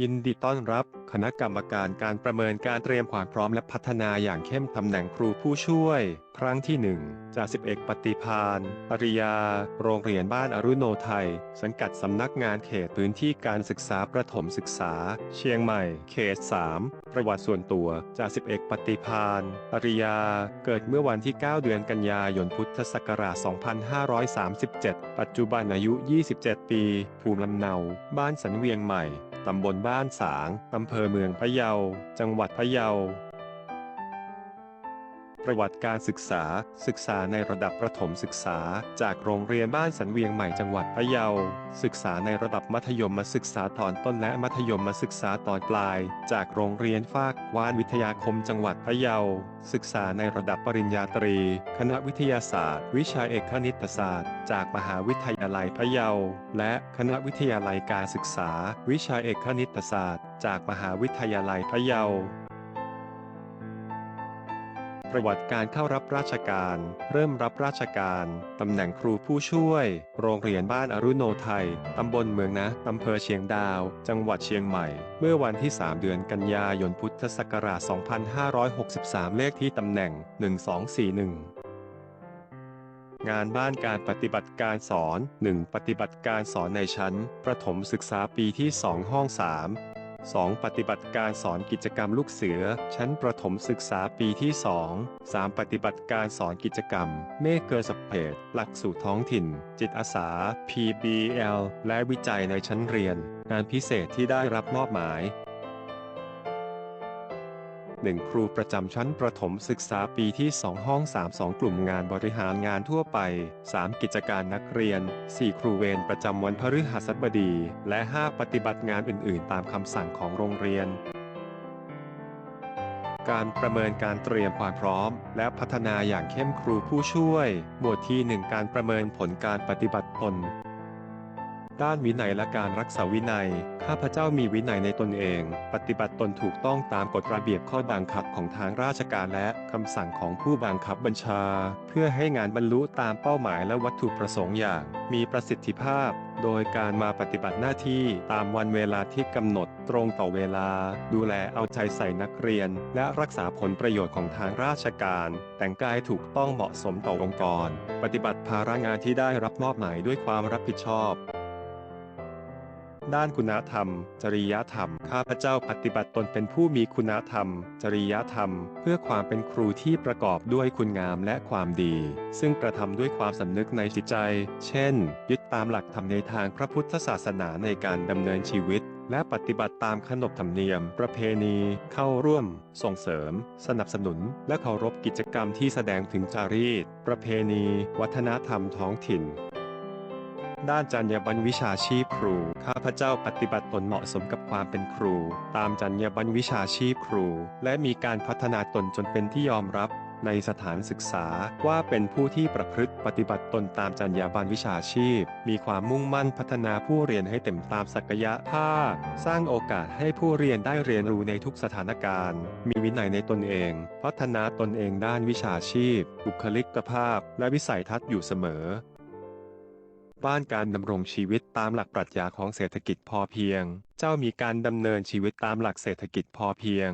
ยินดีต้อนรับคณะกรรมการการประเมินการเตรียมความพร้อมและพัฒนาอย่างเข้มตำแหน่งครูผู้ช่วยครั้งที่1จาก11ปฏิพานปริยา โรงเรียนบ้านอรุโนไทย สังกัดสำนักงานเขตพื้นที่การศึกษาประถมศึกษา เชียงใหม่ เขต 3 ประวัติส่วนตัวจาก11ปฏิพานปริยา เกิดเมื่อวันที่ 9 เดือนกันยายนพุทธศักราช 2537 ปัจจุบันอายุ 27 ปี ภูมิลำเนา บ้านสันเวียงใหม่ ตำบลบ้านสาง อำเภอเมืองพะเยา จังหวัดพะเยา ประวัติการศึกษา ศึกษาในระดับประถมศึกษา จากโรงเรียนบ้านสันเวียงใหม่จังหวัดพะเยา ศึกษาในระดับมัธยมศึกษาตอนต้นและมัธยมศึกษาตอนปลาย จากโรงเรียนฟากวานวิทยาคมจังหวัดพะเยา ศึกษาในระดับปริญญาตรี คณะวิทยาศาสตร์ วิชาเอกคณิตศาสตร์ จากมหาวิทยาลัยพะเยา และคณะวิทยาลัยการศึกษา วิชาเอกคณิตศาสตร์ จากมหาวิทยาลัยพะเยา ประวัติการเข้ารับราชการ เริ่มรับราชการตำแหน่งครูผู้ช่วย โรงเรียนบ้านอรุโนไทยตำบลเมืองนะอำเภอเชียงดาว จังหวัดเชียงใหม่ เมื่อวันที่ 3 เดือนกันยายนพุทธศักราช 2563 เลขที่ตำแหน่ง 1241งานบ้านการปฏิบัติการสอน 1. ปฏิบัติการสอนในชั้น ประถมศึกษาปีที่ 2 ห้อง 3 2. ปฏิบัติการสอนกิจกรรมลูกเสือ ชั้นประถมศึกษาปีที่ 2 3. ปฏิบัติการสอนกิจกรรม เมฆเกอร์สเพดหลักสูตรท้องถิ่น จิตอาสา PBL และวิจัยในชั้นเรียน งานพิเศษที่ได้รับมอบหมาย 1. ครูประจำชั้นประถมศึกษาปีที่ 2 ห้อง 3 2 กลุ่มงานบริหารงานทั่วไป 3. กิจการนักเรียน 4. ครูเวรประจำวันพฤหัสบดี และ 5. ปฏิบัติงานอื่น ๆ ตามคำสั่งของโรงเรียนการประเมินการเตรียมความพร้อม และพัฒนาอย่างเข้มครูผู้ช่วย หมวดที่ 1 การประเมินผลการปฏิบัติตน ด้านวินัยและการรักษาวินัย ข้าพเจ้ามีวินัยในตนเอง ปฏิบัติตนถูกต้องตามกฎระเบียบข้อบังคับของทางราชการและคำสั่งของผู้บังคับบัญชา เพื่อให้งานบรรลุตามเป้าหมายและวัตถุประสงค์อย่าง มีประสิทธิภาพ โดยการมาปฏิบัติหน้าที่ตามวันเวลาที่กำหนดตรงต่อเวลา ดูแลเอาใจใส่นักเรียน และรักษาผลประโยชน์ของทางราชการ แต่งกายถูกต้องเหมาะสมต่อองค์กร ปฏิบัติภาระงานที่ได้รับมอบหมายด้วยความรับผิดชอบ ด้านคุณธรรม จริยธรรม ข้าพเจ้าปฏิบัติตนเป็นผู้มีคุณธรรม จริยธรรม เพื่อความเป็นครูที่ประกอบด้วยคุณงามและความดี ซึ่งกระทำด้วยความสำนึกในจิตใจ เช่น ยึดตามหลักธรรมในทางพระพุทธศาสนาในการดำเนินชีวิตและปฏิบัติตามขนบธรรมเนียม ประเพณี เข้าร่วม ส่งเสริม สนับสนุน และเคารพกิจกรรมที่แสดงถึงจารีต ประเพณี วัฒนธรรมท้องถิ่น ด้านจรรยาบรรณวิชาชีพครู ข้าพเจ้าปฏิบัติตนเหมาะสมกับความเป็นครู ตามจรรยาบรรณวิชาชีพครู และมีการพัฒนาตนจนเป็นที่ยอมรับในสถานศึกษาว่าเป็นผู้ที่ประพฤติปฏิบัติตนตามจรรยาบรรณวิชาชีพ มีความมุ่งมั่นพัฒนาผู้เรียนให้เต็มตามศักยภาพ สร้างโอกาสให้ผู้เรียนได้เรียนรู้ในทุกสถานการณ์ มีวินัยในตนเอง พัฒนาตนเองด้านวิชาชีพ บุคลิกภาพ และวิสัยทัศน์อยู่เสมอ บ้านการดำรงชีวิตตามหลักปรัชญาของเศรษฐกิจพอเพียง เจ้ามีการดำเนินชีวิตตามหลักเศรษฐกิจพอเพียง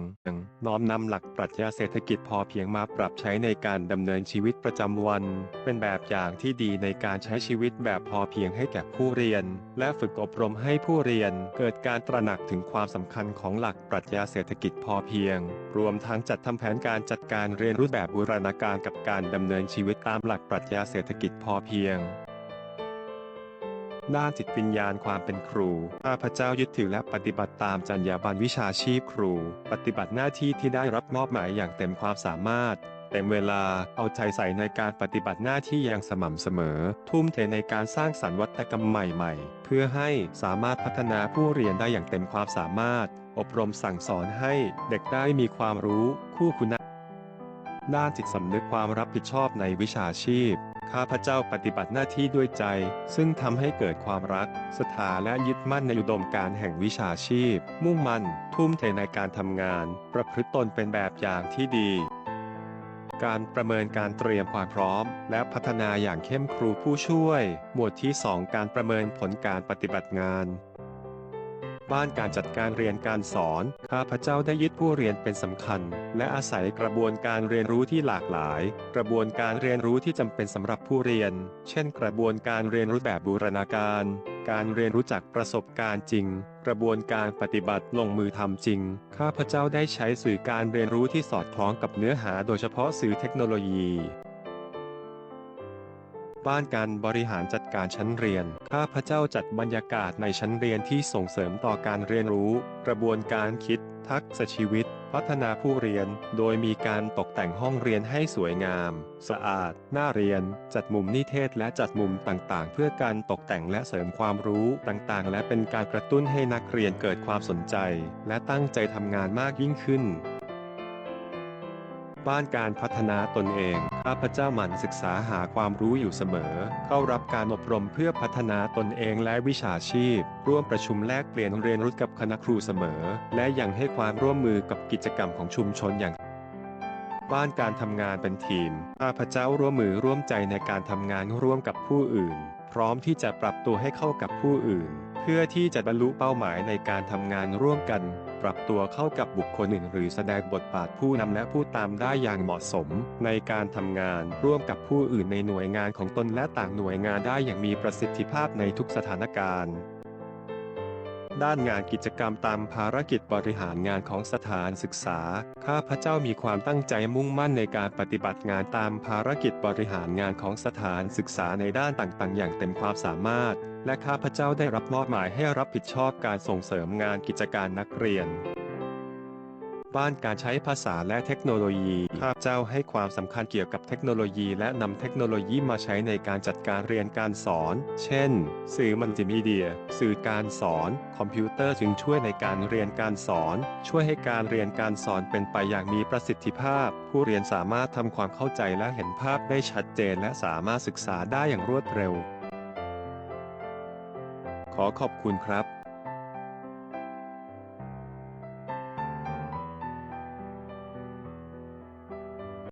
น้อมนำหลักปรัชญาเศรษฐกิจพอเพียงมาปรับใช้ในการดำเนินชีวิตประจำวัน เป็นแบบอย่างที่ดีในการใช้ชีวิตแบบพอเพียงให้แก่ผู้เรียน และฝึกอบรมให้ผู้เรียน เกิดการตระหนักถึงความสำคัญของหลักปรัชญาเศรษฐกิจพอเพียง รวมทั้งจัดทำแผนการจัดการเรียนรู้แบบบูรณาการกับการดำเนินชีวิตตามหลักปรัชญาเศรษฐกิจพอเพียง ด้านจิตวิญญาณความเป็นครู ข้าพเจ้ายึดถือและปฏิบัติตามจรรยาบรรณวิชาชีพครู ปฏิบัติหน้าที่ที่ได้รับมอบหมายอย่างเต็มความสามารถ เต็มเวลาเอาใจใส่ในการปฏิบัติหน้าที่อย่างสม่ำเสมอ ทุ่มเทในการสร้างสรรค์วัตกรรมใหม่ๆ เพื่อให้สามารถพัฒนาผู้เรียนได้อย่างเต็มความสามารถ อบรมสั่งสอนให้เด็กได้มีความรู้คู่คุณด้านจิตสำนึกความรับผิดชอบในวิชาชีพ ข้าพเจ้าปฏิบัติหน้าที่ด้วยใจ ซึ่งทำให้เกิดความรัก ศรัทธาและยึดมั่นในอุดมการแห่งวิชาชีพ มุ่งมั่น ทุ่มเทในการทำงาน ประพฤติตนเป็นแบบอย่างที่ดี การประเมินการเตรียมความพร้อม และพัฒนาอย่างเข้มครูผู้ช่วย หมวดที่ 2 การประเมินผลการปฏิบัติงาน บ้านการจัดการเรียนการสอน ข้าพเจ้าได้ยึดผู้เรียนเป็นสำคัญ และอาศัยกระบวนการเรียนรู้ที่หลากหลาย กระบวนการเรียนรู้ที่จำเป็นสำหรับผู้เรียน เช่น กระบวนการเรียนรู้แบบบูรณาการ การเรียนรู้จากประสบการณ์จริง กระบวนการปฏิบัติลงมือทำจริง ข้าพเจ้าได้ใช้สื่อการเรียนรู้ที่สอดคล้องกับเนื้อหาโดยเฉพาะสื่อเทคโนโลยี บ้านการบริหารจัดการชั้นเรียน ข้าพเจ้าจัดบรรยากาศในชั้นเรียนที่ส่งเสริมต่อการเรียนรู้ กระบวนการคิด ทักษะชีวิต พัฒนาผู้เรียน โดยมีการตกแต่งห้องเรียนให้สวยงาม สะอาด น่าเรียน จัดมุมนิเทศและจัดมุมต่างๆ เพื่อการตกแต่งและเสริมความรู้ต่างๆ และเป็นการกระตุ้นให้นักเรียนเกิดความสนใจ และตั้งใจทำงานมากยิ่งขึ้น บ้านการพัฒนาตนเอง ข้าพเจ้าหมั่นศึกษาหาความรู้อยู่เสมอ เข้ารับการอบรมเพื่อพัฒนาตนเองและวิชาชีพ ร่วมประชุมแลกเปลี่ยนเรียนรู้กับคณะครูเสมอ และยังให้ความร่วมมือกับกิจกรรมของชุมชนอย่างบ้านการทำงานเป็นทีม ข้าพเจ้าร่วมมือร่วมใจในการทำงานร่วมกับผู้อื่น พร้อมที่จะปรับตัวให้เข้ากับผู้อื่น พื่อที่จะบรรลุเป้าหมายในการทำงานร่วมกัน ปรับตัวเข้ากับบุคคลอื่นหรือแสดงบทบาทผู้นำและผู้ตามได้อย่างเหมาะสม ในการทำงานร่วมกับผู้อื่นในหน่วยงานของตนและต่างหน่วยงานได้อย่างมีประสิทธิภาพในทุกสถานการณ์ ด้านงานกิจกรรมตามภารกิจบริหารงานของสถานศึกษา ข้าพเจ้ามีความตั้งใจมุ่งมั่นในการปฏิบัติงานตามภารกิจบริหารงานของสถานศึกษาในด้านต่างๆ อย่างเต็มความสามารถ และข้าพเจ้าได้รับมอบหมายให้รับผิดชอบการส่งเสริมงานกิจการนักเรียน บ้านการใช้ภาษาและเทคโนโลยีข้าพเจ้าให้ความสำคัญเกี่ยวกับเทคโนโลยี และนำเทคโนโลยีมาใช้ในการจัดการเรียนการสอน เช่น สื่อมัลติมีเดีย สื่อการสอน คอมพิวเตอร์จึงช่วยในการเรียนการสอน ช่วยให้การเรียนการสอนเป็นไปอย่างมีประสิทธิภาพ ผู้เรียนสามารถทำความเข้าใจและเห็นภาพได้ชัดเจน และสามารถศึกษาได้อย่างรวดเร็ว ขอขอบคุณครับ